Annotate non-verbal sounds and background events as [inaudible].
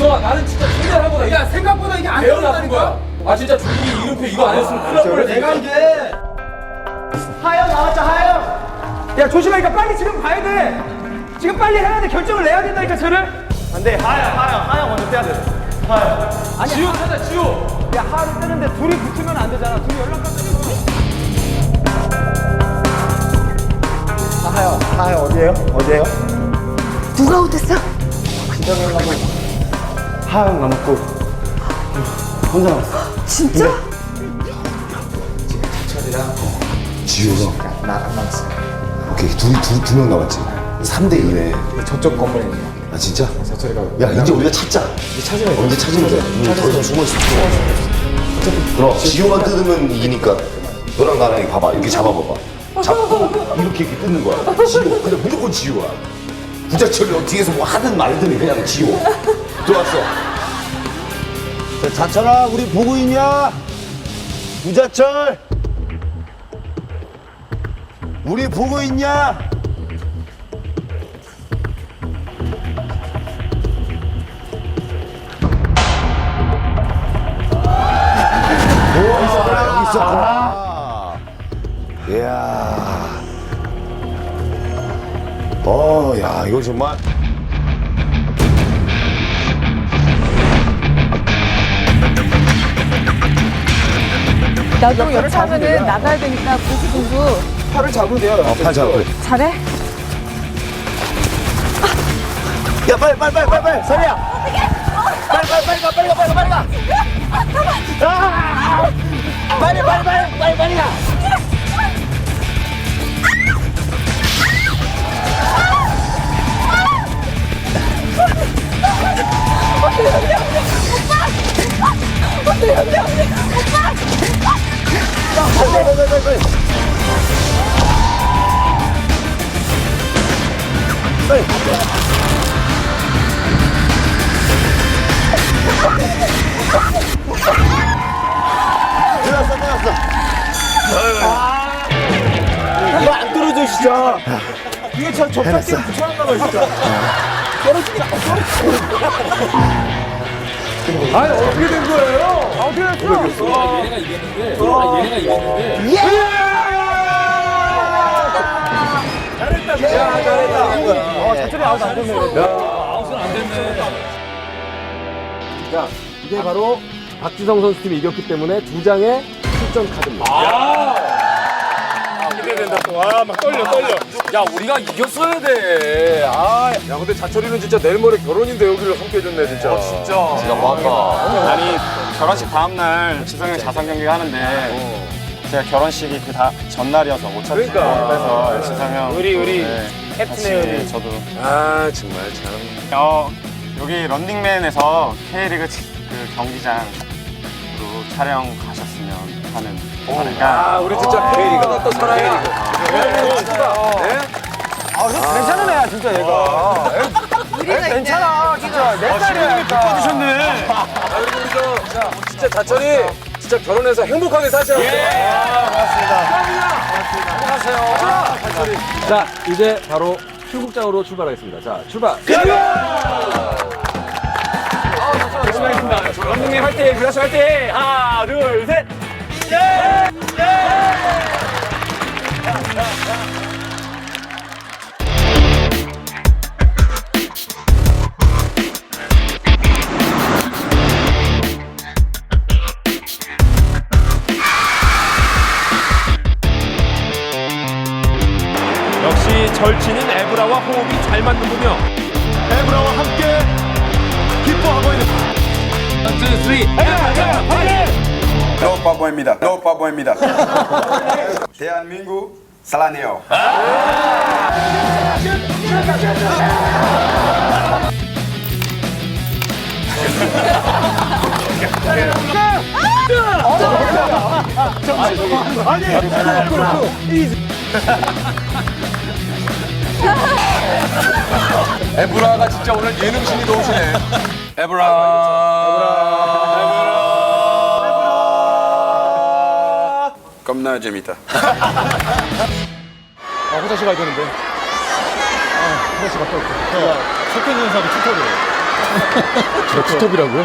지성아 나는 진짜 최대한 한 거다. 야 생각보다 이게 안 거야. 아 진짜 조기 이름표 이거 안 했으면 큰일 날 뻔했어. 내가 이게 하영 나왔죠 하영? 야 조심하니까 빨리 지금 가야 돼. 지금 빨리 해야 돼. 결정을 내야 된다니까 쟤를. 안돼. 하영 하영 하영 먼저 떼야 돼. 하영. 아니 지호 찾아 지호. 야 하를 뜨는데 둘이 붙으면 안 되잖아. 둘이 연락 끊고 하영. 하영 어디에요? 어디에요? 누가 어땠어? 하영 남고 혼자 남았어 진짜? 지효가 나랑 남았어. 오케이 두두두 명 남았지. 3대 2네. 저쪽 건물에 있는 아 진짜? 저리가 야 이제 우리가 찾자. 이제 찾으면 언제 찾으면 돼? 우리 더 이상 숨어 있을 필요 없어. 그럼 지효만 뜯으면 이기니까 너랑 나랑 봐봐 이렇게 잡아봐봐. 잡고 이렇게 이렇게 뜯는 거야. 지효 그냥 무조건 지효야. 부자철이 뒤에서 뭐 하든 말든 그냥 지효. 들어왔어. 자철아 우리 보고 있냐? 부자철 우리 보고 있냐? 여기 있었구나 이야 어 야 이거 정말 나도 여차하면은 나가야 되니까 부수분수 팔을 잡으면 돼요. 어, 팔 잡고. 잘해? 야 빨리 빨리 빨리 빨리 빨리. 서리야. 빨리 빨리 빨리 가 빨리 가 빨리 가 빨리 가. 아! 빨리 빨리 빨리 빨리 빨리 가. 빨리 빨리 빨리 빨리 안 떨어져 진짜 이게 참 접착제 붙여놨나 봐 진짜 아니 어떻게 된 거예요? 아, 어떻게 됐어? 아 얘네가 이겼는데. 아 얘네가 이겼는데. 잘했다 잘했다 어 자철이 아웃 안 됐네 아웃은 안 됐네. 이게 바로 박지성 선수 팀이 이겼기 때문에 두 장의 출전 카드입니다. 기대된다 또. 아막 떨려 떨려. 야 우리가 이겼어야 돼. 아 야 근데 자철이는 진짜 내일 모레 결혼인데 여기를 함께 해줬네 진짜. 진짜. 진짜 고맙다. 아니 결혼식 다음날 지성이 자선 경기 하는데 제가 결혼식이 그 다 전날이어서 못 찾고 그러니까. 그래서 지성 형 우리, 우리 네, 캡틴의 같이 우리. 저도. 아 정말 참. 어 여기 런닝맨에서 K리그 치- 그 경기장으로 촬영 가셨으면 하는 바람과 아 우리 진짜 K리그가 또 사랑해. 괜찮은 애야 진짜. 얘가. 애 괜찮아 진짜. 내 우리 진짜 자철이 진짜 결혼해서 행복하게 사시라고. 자 이제 바로 출국장으로 출발하겠습니다. 자 출발. 열심히 하겠습니다. 런닝맨 화이팅 그라스 화이팅! 하나 둘셋! 역 절친인 에브라와 호흡이 잘 맞는군요. 에브라와 함께 기뻐하고 있는 노빠보입니다. 노빠보입니다. 대한민국 사랑해요. [laughs] 에브라가 진짜 오늘 예능신이 넘치네. 에브라. 겁나 재밌다. 아 화장실 가야 되는데. 아 화장실 갔다 올게. 제가 석현이 현사도 축하드려요. 제가 투톱이라고요?